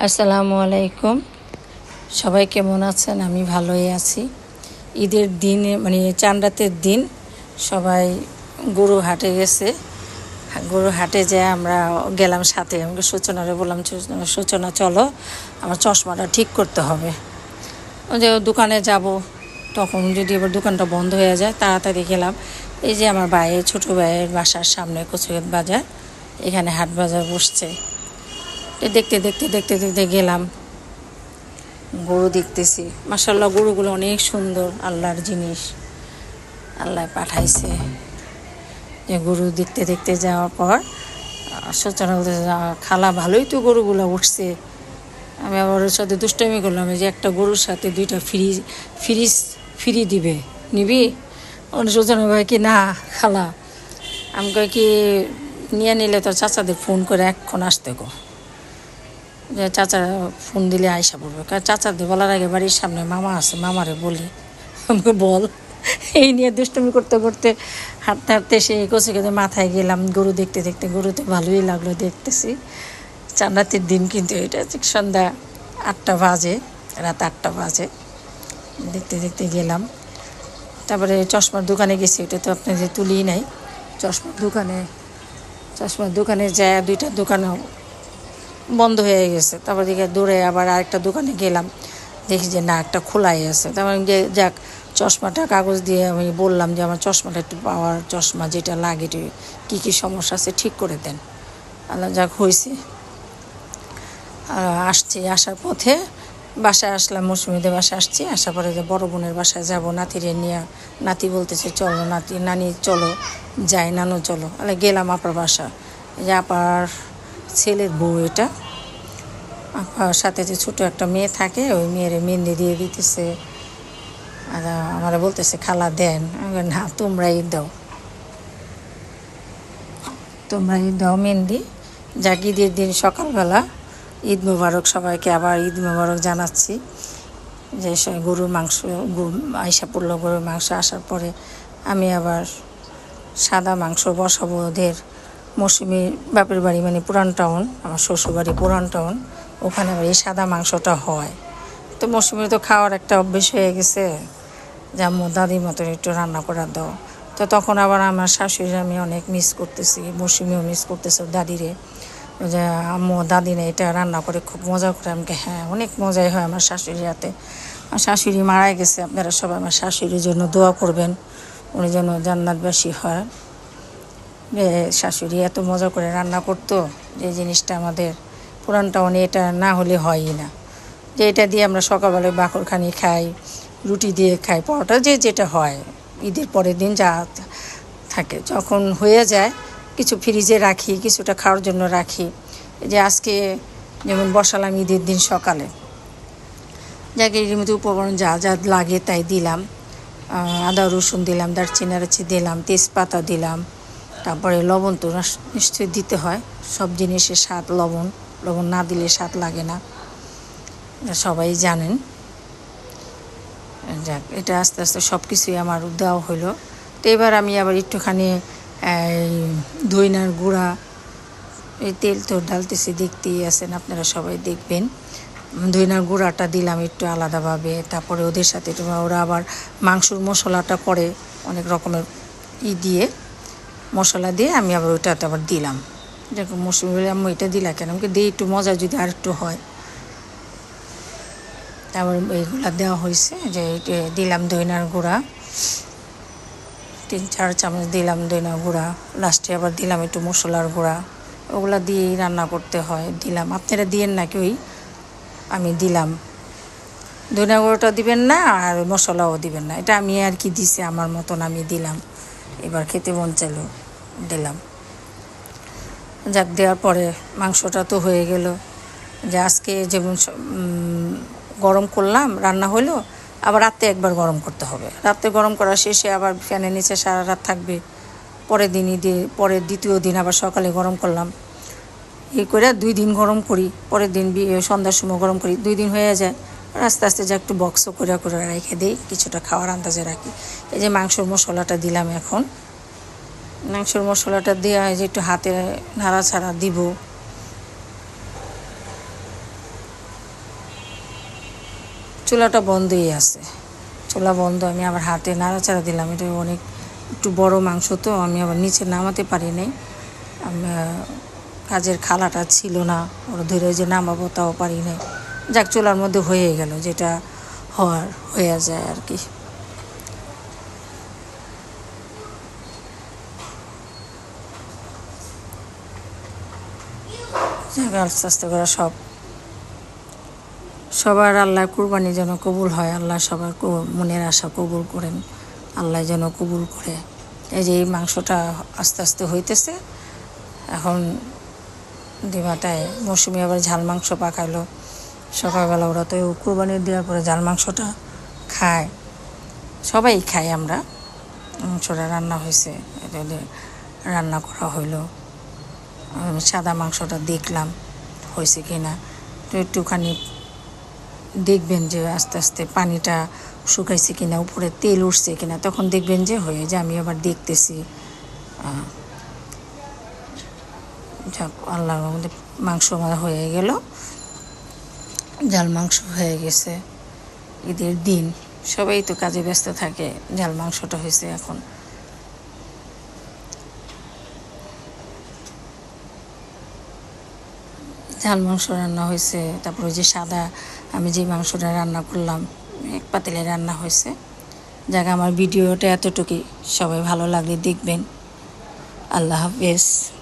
আসসালামু আলাইকুম। সবাই কেমন আছেন? আমি ভালোই আছি। ঈদের দিনে মানে চান রাতের দিন সবাই গরু হাটে গেছে। গরু হাটে যেয়ে আমরা গেলাম সাথে। আমাকে সূচনারে বললাম, "সূচনা- চলো, আমার চশমাটা ঠিক করতে হবে। যে দোকানে যাব, তখন যদি এবার দোকানটা বন্ধ হয়ে যায়, তাড়াতাড়ি গেলাম। এই যে আমার ভাইয়ের ছোটো ভাইয়ের বাসার সামনে কচুয়াত বাজার, এখানে হাট বাজার বসছে। দেখতে দেখতে দেখতে দেখতে গেলাম। গরু দেখতেছি। মাসাল্লাহ গরুগুলো অনেক সুন্দর, আল্লাহর জিনিস। আল্লাহ পাঠাইছে। যে গরু দেখতে দেখতে যাওয়ার পর সূচনা খালা ভালোই তো গরুগুলো উঠছে। আমি আবার ওর সাথে দুষ্টামি করলাম যে একটা গরুর সাথে দুইটা ফ্রি ফ্রিজ ফ্রি দিবে। নিবি? সূচনা ভাই কি, না, খালা। আমি কই কি, নিয়ে নিলে তো চাচাদের ফোন করে এক্ষণ আসতে গো। যে চাচা ফোন দিলে আয়সা পড়বে। কারণ চাচাদের বলার আগে বাড়ির সামনে মামা আছে, মামারে বলি। আমাকে বল। এই নিয়ে দুষ্টুমি করতে করতে হাঁটতে হাঁটতে সেই কচি কেঁদে মাথায় গেলাম, গরু দেখতে দেখতে। গরুতে ভালোই লাগল দেখতেছি। চার রাতের দিন কিন্তু এটা ঠিক সন্ধ্যা আটটা বাজে, রাত আটটা বাজে। দেখতে দেখতে গেলাম। তারপরে চশমার দোকানে গেছি, ওটা তো আপনাদের তুলি নাই। চশমার দোকানে চশমার দোকানে যায়, দুইটা দোকানে বন্ধ হয়ে গেছে। তারপর দিকে দূরে আবার আরেকটা দোকানে গেলাম। দেখি যে না, একটা খোলাই আছে। তারপর যে যাক, চশমাটা, কাগজ দিয়ে আমি বললাম যে আমার চশমাটা একটু পাওয়ার, চশমা যেটা লাগে একটু কী কী সমস্যা আছে ঠিক করে দেন। আল্লাহ যাক হয়েছে। আসছি, আসার পথে বাসায় আসলাম, মৌসুমিদের বাসায় আসছি। আসার পরে যে বড় বোনের বাসায় যাব, নাতিরে নিয়ে নাতি বলতেছে, চলো নাতি, নানি, চলো, যাই, নানু, চলো। আলে গেলাম আপার বাসা। যে আপার ছেলের বউ এটা। সাথে যে ছোটো একটা মেয়ে থাকে, ওই মেয়ের মেহেন্দি দিয়ে দিতেছে। আর আমার বলতেছে, খালা, দেন। না, তোমরাই দাও। তোমরাই দাও মেহেন্দি। যাক, ঈদের দিন সকালবেলা ঈদ মুবারক সবাইকে আবার ঈদ মুবারক জানাচ্ছি। যে গরুর মাংস আইসা পড়ল গরুর মাংস আসার পরে আমি আবার সাদা মাংস বসাবো ওদের। মৌসুমি বাপের বাড়ি মানে পুরান টাউন, আমার শ্বশুর বাড়ি পুরান টাউন, ওখানে এই সাদা মাংসটা হয়। তো মৌসুমির তো খাওয়ার একটা অভ্যেস হয়ে গেছে যে, আম্মু, দাদির মতন একটু রান্না করে দাও। তো তখন আবার আমার শাশুড়ি আমি অনেক মিস করতেছি, মৌসুমিও মিস করতেছে দাদিরে। যে, আম্মু, দাদি না, এটা রান্না করে খুব মজা করে। আমাকে হ্যাঁ অনেক মজাই হয় আমার শাশুড়ির হাতে। আমার শাশুড়ি মারা গেছে, আপনারা সবাই আমার শাশুড়ির জন্য দোয়া করবেন। উনি যেন জান্নাতবাসী হয়। শাশুড়ি এত মজা করে রান্না করতো যে জিনিসটা আমাদের পুরান টাউনে এটা না হলে হয়ই না। যে এটা দিয়ে আমরা সকালবেলায় বাকরখানি খাই, রুটি দিয়ে খাই, পরোটা যে যেটা হয়, ঈদের পরের দিন যা থাকে। যখন হয়ে যায়, কিছু ফ্রিজে রাখি, কিছুটা খাওয়ার জন্য রাখি। যে আজকে যেমন বসালাম ঈদের দিন সকালে। যাকে এর মধ্যে উপকরণ যা যা লাগে তাই দিলাম। আদা রসুন দিলাম, দারচিনি আরচি দিলাম, তেজপাতা দিলাম। তারপরে লবণ তো নিশ্চয়ই দিতে হয়। সব জিনিসের স্বাদ লবণ। লবণ না দিলে স্বাদ লাগে না। সবাই জানেন। যাক, এটা আস্তে আস্তে সব কিছুই আমার দেওয়া হলো তো এবার আমি আবার একটুখানি দইনার গুঁড়া, এই তেল তো ডালতেছি, দেখতেই আছেন আপনারা সবাই দেখবেন। দইনার গুঁড়াটা দিলাম একটু আলাদাভাবে। তারপরে ওদের সাথে ওরা আবার মাংসর মশলাটা করে অনেক রকমের ই দিয়ে মশলা দিয়ে আমি আবার ওইটাতে আবার দিলাম। দেখো মৌসুমি বলে আম্মু এটা দিলা কেন? আমাকে দিই একটু মজা যদি আর একটু হয়। তারপর এইগুলা দেওয়া হয়েছে যে দিলাম দইনার গুঁড়া। তিন, চার চামচ দিলাম দইনার গুঁড়া। লাস্টে আবার দিলাম একটু মশলার গুঁড়া। ওগুলা দিয়েই রান্না করতে হয়। দিলাম। আপনারা দিয়েন না ওই? আমি দিলাম। ধনিয়া গুঁড়োটা দিবেন না আর মশলাও দিবেন না। এটা আমি আর কি দিছি? আমার মতন আমি দিলাম। এবার খেতে মন চাইলো, দিলাম। যাক, দেওয়ার পরে মাংসটা তো হয়ে গেল। যে আজকে যেমন গরম করলাম, রান্না হলো আবার রাতে একবার গরম করতে হবে। রাতে গরম করা শেষে আবার ফ্যানের নিচে সারা রাত থাকবে। পরের দিনই দিয়ে পরের দ্বিতীয় দিন আবার সকালে গরম করলাম। এই করে দুই দিন গরম করি, পরের দিন সন্ধ্যার সময় গরম করি। দুই দিন হয়ে যায় আস্তে আস্তে যা একটু বক্সও করে করে রেখে দিই, কিছুটা খাওয়ার আন্দাজে রাখি। এই যে মাংসর মশলাটা দিলাম এখন। মাংসর মশলাটা দেওয়া যে একটু হাতে নাড়াছাড়া দিব। চুলাটা বন্ধই আছে। চুলা বন্ধ, আমি আবার হাতে নাড়াচাড়া দিলাম। এটা অনেক, একটু বড় মাংস তো, আমি আবার নিচে নামাতে পারি নাই। কাজের খালাটা ছিল না, ওরা ধরে যে নামাবো তাও পারি নাই। যাক, চুলার মধ্যে হয়ে গেল, যেটা হওয়ার, হয়ে যায় আর কি। আস্তে আস্তে করে সব, সবার আল্লাহ কুরবানি যেন কবুল হয়, আল্লাহ সবার মনের আশা কবুল করেন, আল্লাহ যেন কবুল করে। এই যে এই মাংসটা আস্তে আস্তে হইতেছে, এখন ডিমাটায় মৌসুমি আবার ঝাল মাংস পাকাইলো। সকালবেলা ওরা তো কুরবানি দেওয়ার পরে জাল মাংসটা খায়। সবাই খাই আমরা। মাংসটা রান্না হয়েছে। রান্না করা হইল। সাদা মাংসটা দেখলাম হয়েছে কি না তো একটুখানি দেখবেন যে আস্তে আস্তে পানিটা শুকাইছে কিনা, উপরে তেল উঠছে কিনা। তখন দেখবেন যে হয়ে যে আমি আবার দেখতেছি। যাক, আল্লাহর মাংস আমার হয়ে গেল। জাল মাংস হয়ে গেছে। ঈদের দিন সবাই তো কাজে ব্যস্ত থাকে, জাল মাংসটা হয়েছে এখন। ঝাল মাংস রান্না হয়েছে, তারপর ওই যে সাদা আমি যে মাংসটা রান্না করলাম, এক পাতিলে রান্না হয়েছে। যাক, আমার ভিডিওটা এতটুকুই। সবাই ভালো লাগলে দেখবেন। আল্লাহ হাফেজ।